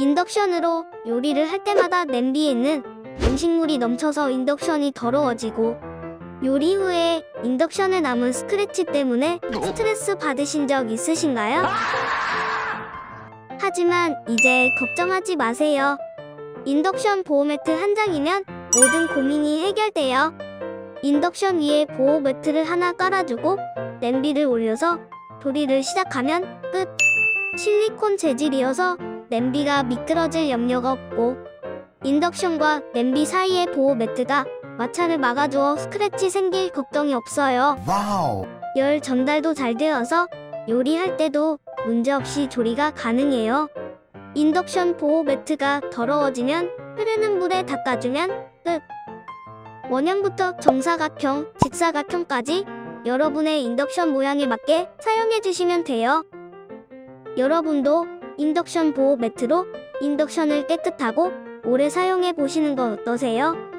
인덕션으로 요리를 할 때마다 냄비에는 음식물이 넘쳐서 인덕션이 더러워지고 요리 후에 인덕션에 남은 스크래치 때문에 스트레스 받으신 적 있으신가요? 하지만 이제 걱정하지 마세요. 인덕션 보호 매트 한 장이면 모든 고민이 해결돼요. 인덕션 위에 보호 매트를 하나 깔아주고 냄비를 올려서 조리를 시작하면 끝. 실리콘 재질이어서 냄비가 미끄러질 염려가 없고 인덕션과 냄비 사이의 보호 매트가 마찰을 막아주어 스크래치 생길 걱정이 없어요. Wow. 열 전달도 잘 되어서 요리할 때도 문제없이 조리가 가능해요. 인덕션 보호 매트가 더러워지면 흐르는 물에 닦아주면 끝. 원형부터 정사각형, 직사각형까지 여러분의 인덕션 모양에 맞게 사용해 주시면 돼요. 여러분도 인덕션 보호 매트로 인덕션을 깨끗하고 오래 사용해 보시는 거 어떠세요?